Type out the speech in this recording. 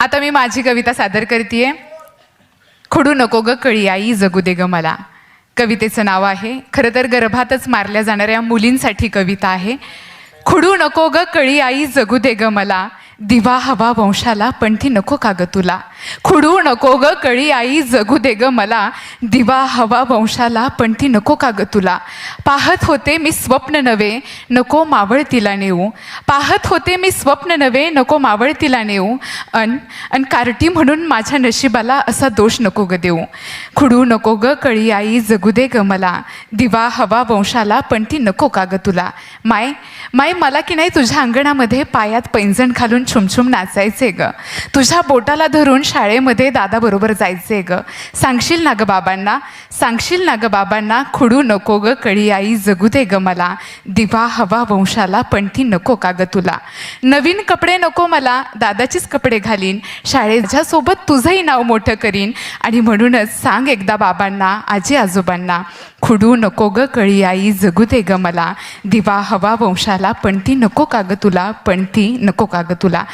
आता मी माझी कविता सादर करते खुडू नको ग कळी आई जगू दे ग मला. कवितेचं नाव आहे खरं तर गर्भातच मारल्या जाणाऱ्या मुलींसाठी कविता आहे. खुडू नको ग कळी आई जगू दे ग मला. दिवा हवा वंशाला पण ती नको का ग तुला? खुडू नको ग कळी आई जगू दे ग मला. दिवा हवा वंशाला पण ती नको का ग तुला? पाहत होते मी स्वप्न नवे नको मावळतीला नेऊ. पाहत होते मी स्वप्न नवे नको मावळतीला नेऊ. अन अन कार्टी म्हणून माझ्या नशिबाला असा दोष नको ग देऊ. खुडू नको ग कळी आई जगू दे ग मला. दिवा हवा वंशाला पण ती नको का ग तुला? माय माय मला की नाही तुझ्या अंगणामध्ये पायात पैंजण घालून छुमछुम नाचायचे ग. तुझ्या बोटाला धरून शाळेमध्ये दादाबरोबर जायचे ग. सांगशील ना ग बाबांना? सांगशील ना ग बाबांना? खुडू नको ग कळी आई जगू दे ग मला. दिवा हवा वंशाला पण ती नको का ग तुला. नवीन कपडे नको मला दादाचीच कपडे घालीन शाळेच्या सोबत तुझंही नाव मोठं करीन आणि म्हणूनच सांग एकदा बाबांना आजी आजोबांना खुडू नको ग कळी आई जगू दे ग मला. दिवा हवा वंशाला पण ती नको का ग तुला पण ती नको का ग तुला.